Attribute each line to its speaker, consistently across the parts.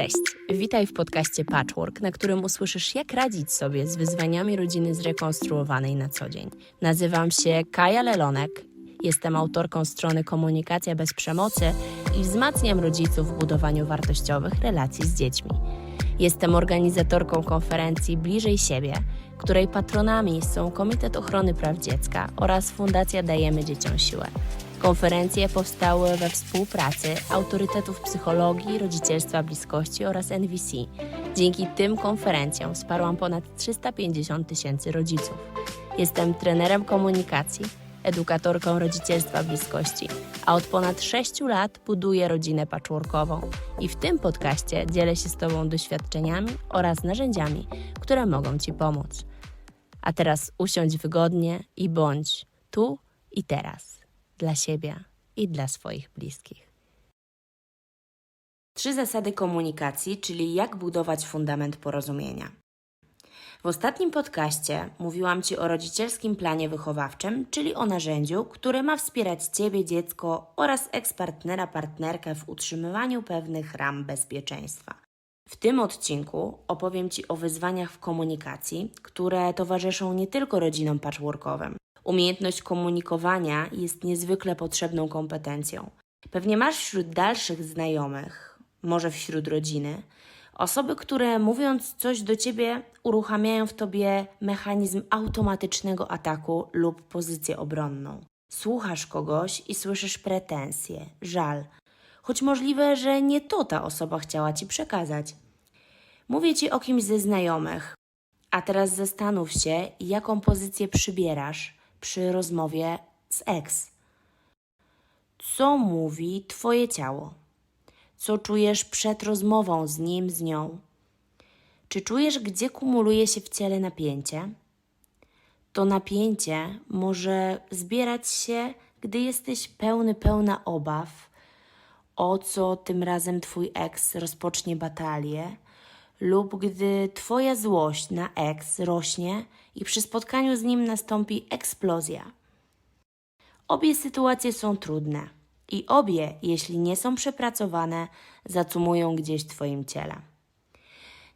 Speaker 1: Cześć, witaj w podcaście Patchwork, na którym usłyszysz, jak radzić sobie z wyzwaniami rodziny zrekonstruowanej na co dzień. Nazywam się Kaja Lelonek, jestem autorką strony Komunikacja bez przemocy i wzmacniam rodziców w budowaniu wartościowych relacji z dziećmi. Jestem organizatorką konferencji Bliżej Siebie, której patronami są Komitet Ochrony Praw Dziecka oraz Fundacja Dajemy Dzieciom Siłę. Konferencje powstały we współpracy autorytetów psychologii, rodzicielstwa bliskości oraz NVC. Dzięki tym konferencjom wsparłam ponad 350 tysięcy rodziców. Jestem trenerem komunikacji, edukatorką rodzicielstwa bliskości, a od ponad 6 lat buduję rodzinę patchworkową. I w tym podcaście dzielę się z Tobą doświadczeniami oraz narzędziami, które mogą Ci pomóc. A teraz usiądź wygodnie i bądź tu i teraz dla siebie i dla swoich bliskich. Trzy zasady komunikacji, czyli jak budować fundament porozumienia. W ostatnim podcaście mówiłam Ci o rodzicielskim planie wychowawczym, czyli o narzędziu, które ma wspierać Ciebie, dziecko oraz ekspartnera, partnerkę w utrzymywaniu pewnych ram bezpieczeństwa. W tym odcinku opowiem Ci o wyzwaniach w komunikacji, które towarzyszą nie tylko rodzinom patchworkowym. Umiejętność komunikowania jest niezwykle potrzebną kompetencją. Pewnie masz wśród dalszych znajomych, może wśród rodziny, osoby, które mówiąc coś do ciebie, uruchamiają w tobie mechanizm automatycznego ataku lub pozycję obronną. Słuchasz kogoś i słyszysz pretensje, żal, choć możliwe, że nie to ta osoba chciała ci przekazać. Mówię ci o kimś ze znajomych, a teraz zastanów się, jaką pozycję przybierasz przy rozmowie z ex. Co mówi Twoje ciało? Co czujesz przed rozmową z nim, z nią? Czy czujesz, gdzie kumuluje się w ciele napięcie? To napięcie może zbierać się, gdy jesteś pełny, pełna obaw, o co tym razem Twój ex rozpocznie batalię, lub gdy Twoja złość na ex rośnie i przy spotkaniu z nim nastąpi eksplozja. Obie sytuacje są trudne i obie, jeśli nie są przepracowane, zacumują gdzieś w Twoim ciele.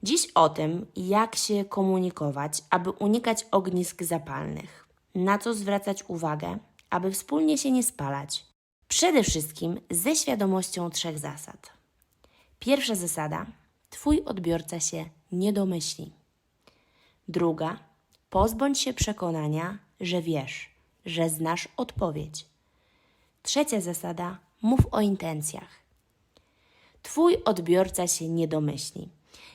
Speaker 1: Dziś o tym, jak się komunikować, aby unikać ognisk zapalnych, na co zwracać uwagę, aby wspólnie się nie spalać. Przede wszystkim ze świadomością trzech zasad. Pierwsza zasada: Twój odbiorca się nie domyśli. Druga: pozbądź się przekonania, że wiesz, że znasz odpowiedź. Trzecia zasada: mów o intencjach. Twój odbiorca się nie domyśli,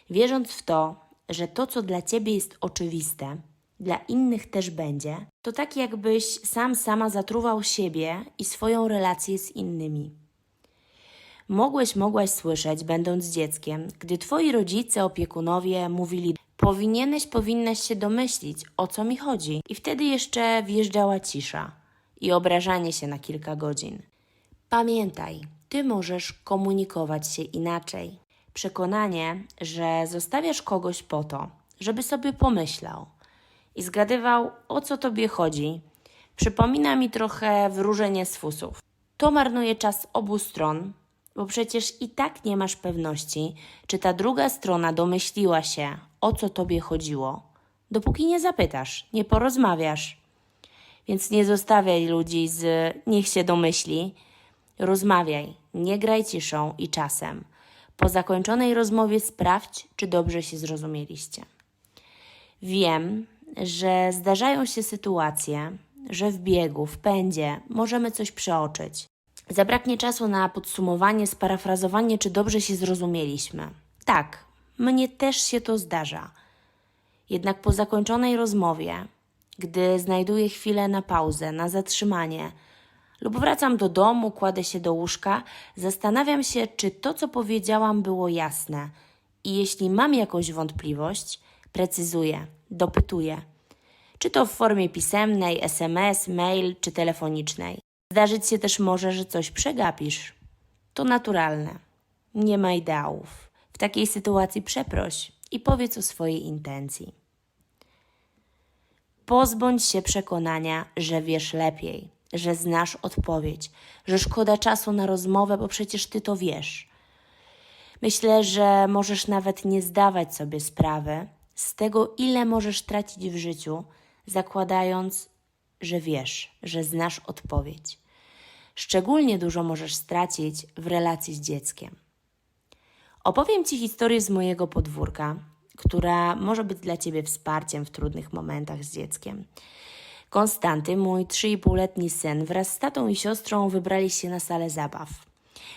Speaker 1: wierząc w to, że to, co dla ciebie jest oczywiste, dla innych też będzie, to tak jakbyś sam sama zatruwał siebie i swoją relację z innymi. Mogłeś, mogłaś słyszeć, będąc dzieckiem, gdy twoi rodzice, opiekunowie mówili: Powinieneś, powinnaś się domyślić, o co mi chodzi. I wtedy jeszcze wjeżdżała cisza i obrażanie się na kilka godzin. Pamiętaj, ty możesz komunikować się inaczej. Przekonanie, że zostawiasz kogoś po to, żeby sobie pomyślał i zgadywał, o co tobie chodzi, przypomina mi trochę wróżenie z fusów. To marnuje czas obu stron, bo przecież i tak nie masz pewności, czy ta druga strona domyśliła się, o co tobie chodziło, dopóki nie zapytasz, nie porozmawiasz. Więc nie zostawiaj ludzi z niech się domyśli. Rozmawiaj, nie graj ciszą i czasem. Po zakończonej rozmowie sprawdź, czy dobrze się zrozumieliście. Wiem, że zdarzają się sytuacje, że w biegu, w pędzie możemy coś przeoczyć. Zabraknie czasu na podsumowanie, sparafrazowanie, czy dobrze się zrozumieliśmy. Tak, mnie też się to zdarza. Jednak po zakończonej rozmowie, gdy znajduję chwilę na pauzę, na zatrzymanie, lub wracam do domu, kładę się do łóżka, zastanawiam się, czy to, co powiedziałam, było jasne. I jeśli mam jakąś wątpliwość, precyzuję, dopytuję. Czy to w formie pisemnej, SMS, mail czy telefonicznej. Zdarzyć się też może, że coś przegapisz. To naturalne. Nie ma ideałów. W takiej sytuacji przeproś i powiedz o swojej intencji. Pozbądź się przekonania, że wiesz lepiej, że znasz odpowiedź, że szkoda czasu na rozmowę, bo przecież ty to wiesz. Myślę, że możesz nawet nie zdawać sobie sprawy z tego, ile możesz tracić w życiu, zakładając, że wiesz, że znasz odpowiedź. Szczególnie dużo możesz stracić w relacji z dzieckiem. Opowiem Ci historię z mojego podwórka, która może być dla Ciebie wsparciem w trudnych momentach z dzieckiem. Konstanty, mój 3,5-letni syn, wraz z tatą i siostrą wybrali się na salę zabaw.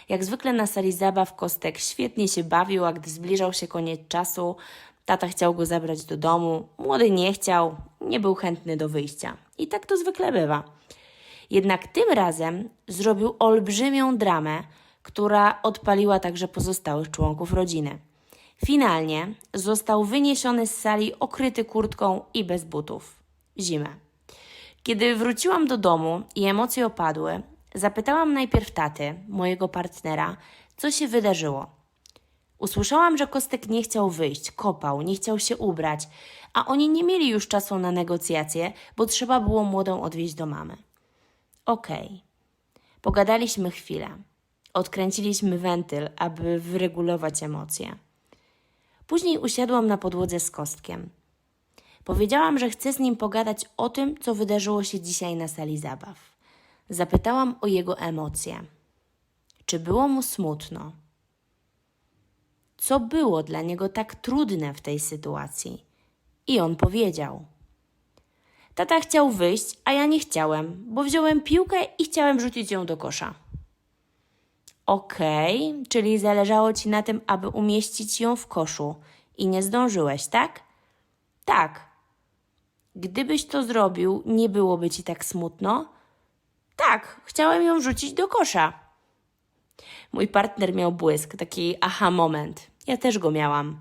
Speaker 1: Jak zwykle na sali zabaw Kostek świetnie się bawił, a gdy zbliżał się koniec czasu, tata chciał go zabrać do domu. Młody nie chciał, nie był chętny do wyjścia. I tak to zwykle bywa. Jednak tym razem zrobił olbrzymią dramę, która odpaliła także pozostałych członków rodziny. Finalnie został wyniesiony z sali okryty kurtką i bez butów. Zimę. Kiedy wróciłam do domu i emocje opadły, zapytałam najpierw taty, mojego partnera, co się wydarzyło. Usłyszałam, że Kostek nie chciał wyjść, kopał, nie chciał się ubrać, a oni nie mieli już czasu na negocjacje, bo trzeba było młodą odwieźć do mamy. Okej. Pogadaliśmy chwilę. Odkręciliśmy wentyl, aby wyregulować emocje. Później usiadłam na podłodze z kostkiem. Powiedziałam, że chcę z nim pogadać o tym, co wydarzyło się dzisiaj na sali zabaw. Zapytałam o jego emocje. Czy było mu smutno? Co było dla niego tak trudne w tej sytuacji? I on powiedział: Tata chciał wyjść, a ja nie chciałem, bo wziąłem piłkę i chciałem rzucić ją do kosza. Okej, czyli zależało ci na tym, aby umieścić ją w koszu i nie zdążyłeś, tak? Tak. Gdybyś to zrobił, nie byłoby ci tak smutno? Tak, chciałem ją rzucić do kosza. Mój partner miał błysk, taki aha moment. Ja też go miałam.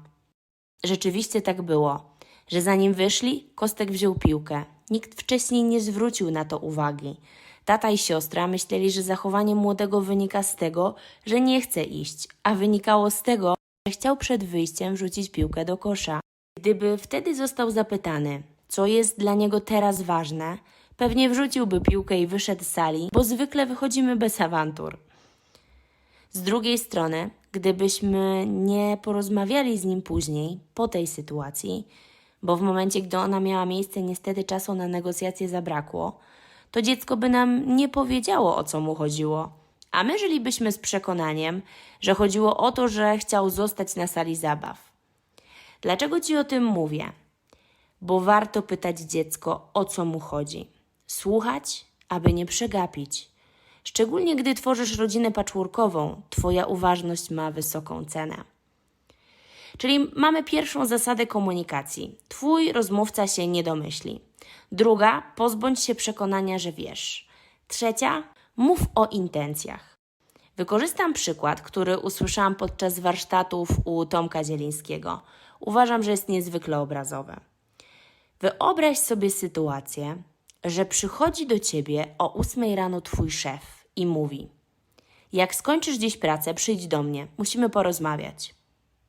Speaker 1: Rzeczywiście tak było, że zanim wyszli, Kostek wziął piłkę. Nikt wcześniej nie zwrócił na to uwagi. Tata i siostra myśleli, że zachowanie młodego wynika z tego, że nie chce iść, a wynikało z tego, że chciał przed wyjściem wrzucić piłkę do kosza. Gdyby wtedy został zapytany, co jest dla niego teraz ważne, pewnie wrzuciłby piłkę i wyszedł z sali, bo zwykle wychodzimy bez awantur. Z drugiej strony, gdybyśmy nie porozmawiali z nim później, po tej sytuacji, bo w momencie, gdy ona miała miejsce, niestety czasu na negocjacje zabrakło, to dziecko by nam nie powiedziało, o co mu chodziło. A my żylibyśmy z przekonaniem, że chodziło o to, że chciał zostać na sali zabaw. Dlaczego ci o tym mówię? Bo warto pytać dziecko, o co mu chodzi. Słuchać, aby nie przegapić. Szczególnie gdy tworzysz rodzinę patchworkową, Twoja uważność ma wysoką cenę. Czyli mamy pierwszą zasadę komunikacji. Twój rozmówca się nie domyśli. Druga, pozbądź się przekonania, że wiesz. Trzecia, mów o intencjach. Wykorzystam przykład, który usłyszałam podczas warsztatów u Tomka Zielińskiego. Uważam, że jest niezwykle obrazowy. Wyobraź sobie sytuację, że przychodzi do ciebie o 8 rano twój szef i mówi: Jak skończysz dziś pracę, przyjdź do mnie, musimy porozmawiać.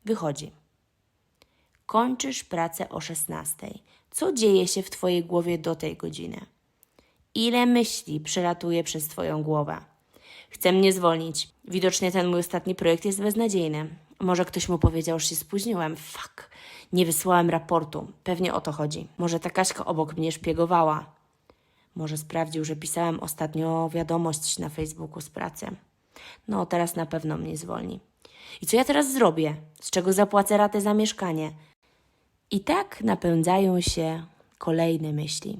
Speaker 1: Wychodzi. Kończysz pracę o 16. Co dzieje się w twojej głowie do tej godziny? Ile myśli przelatuje przez twoją głowę? Chcę mnie zwolnić. Widocznie ten mój ostatni projekt jest beznadziejny. Może ktoś mu powiedział, że się spóźniłem. Fuck. Nie wysłałem raportu. Pewnie o to chodzi. Może ta Kaśka obok mnie szpiegowała. Może sprawdził, że pisałem ostatnio wiadomość na Facebooku z pracy. No, teraz na pewno mnie zwolni. I co ja teraz zrobię? Z czego zapłacę ratę za mieszkanie? I tak napędzają się kolejne myśli.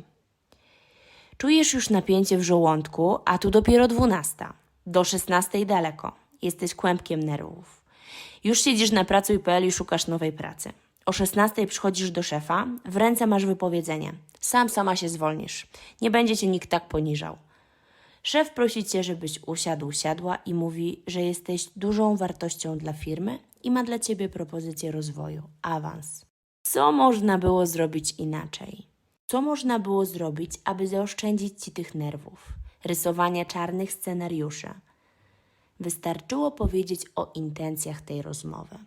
Speaker 1: Czujesz już napięcie w żołądku, a tu dopiero dwunasta. Do szesnastej daleko. Jesteś kłębkiem nerwów. Już siedzisz na pracuj.pl i szukasz nowej pracy. O 16 przychodzisz do szefa, w ręce masz wypowiedzenie. Sam sama się zwolnisz. Nie będzie cię nikt tak poniżał. Szef prosi cię, żebyś usiadł, siadła i mówi, że jesteś dużą wartością dla firmy i ma dla ciebie propozycję rozwoju, awans. Co można było zrobić inaczej? Co można było zrobić, aby zaoszczędzić ci tych nerwów, rysowania czarnych scenariuszy? Wystarczyło powiedzieć o intencjach tej rozmowy.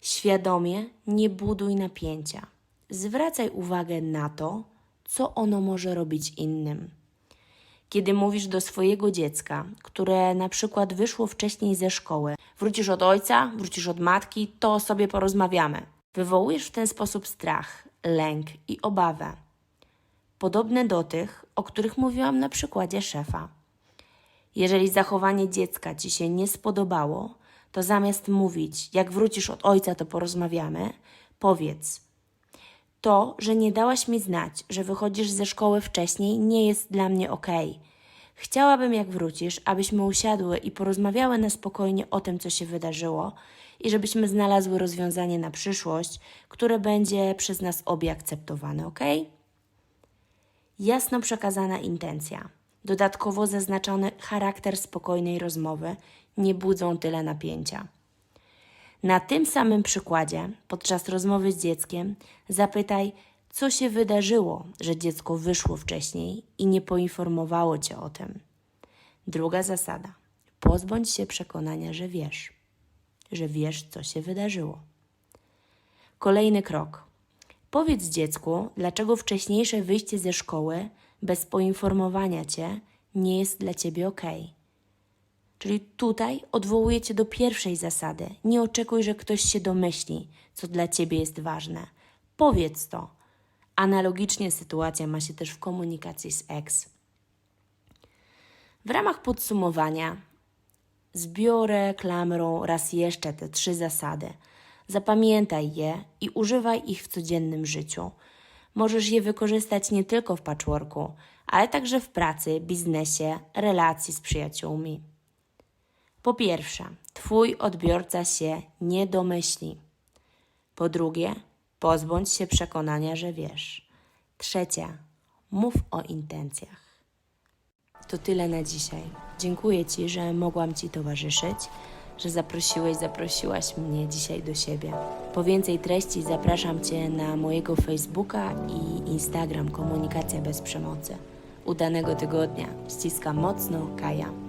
Speaker 1: Świadomie nie buduj napięcia. Zwracaj uwagę na to, co ono może robić innym. Kiedy mówisz do swojego dziecka, które na przykład wyszło wcześniej ze szkoły, Wrócisz od ojca, wrócisz od matki, to sobie porozmawiamy. Wywołujesz w ten sposób strach, lęk i obawę. Podobne do tych, o których mówiłam na przykładzie szefa. Jeżeli zachowanie dziecka ci się nie spodobało, to zamiast mówić, jak wrócisz od ojca, to porozmawiamy, powiedz: To, że nie dałaś mi znać, że wychodzisz ze szkoły wcześniej, nie jest dla mnie okej. Chciałabym, jak wrócisz, abyśmy usiadły i porozmawiały na spokojnie o tym, co się wydarzyło i żebyśmy znalazły rozwiązanie na przyszłość, które będzie przez nas obie akceptowane, okej? Jasno przekazana intencja, dodatkowo zaznaczony charakter spokojnej rozmowy nie budzą tyle napięcia. Na tym samym przykładzie, podczas rozmowy z dzieckiem, zapytaj, co się wydarzyło, że dziecko wyszło wcześniej i nie poinformowało cię o tym. Druga zasada: pozbądź się przekonania, że wiesz, że wiesz, co się wydarzyło. Kolejny krok. Powiedz dziecku, dlaczego wcześniejsze wyjście ze szkoły bez poinformowania cię nie jest dla ciebie ok. Czyli tutaj odwołuję cię do pierwszej zasady. Nie oczekuj, że ktoś się domyśli, co dla ciebie jest ważne. Powiedz to. Analogicznie sytuacja ma się też w komunikacji z ex. W ramach podsumowania zbiorę klamrą raz jeszcze te trzy zasady. Zapamiętaj je i używaj ich w codziennym życiu. Możesz je wykorzystać nie tylko w patchworku, ale także w pracy, biznesie, relacji z przyjaciółmi. Po pierwsze, Twój odbiorca się nie domyśli. Po drugie, pozbądź się przekonania, że wiesz. Trzecie, mów o intencjach. To tyle na dzisiaj. Dziękuję Ci, że mogłam Ci towarzyszyć, że zaprosiłeś, zaprosiłaś mnie dzisiaj do siebie. Po więcej treści zapraszam Cię na mojego Facebooka i Instagram Komunikacja bez przemocy. Udanego tygodnia. Ściskam mocno, Kaja.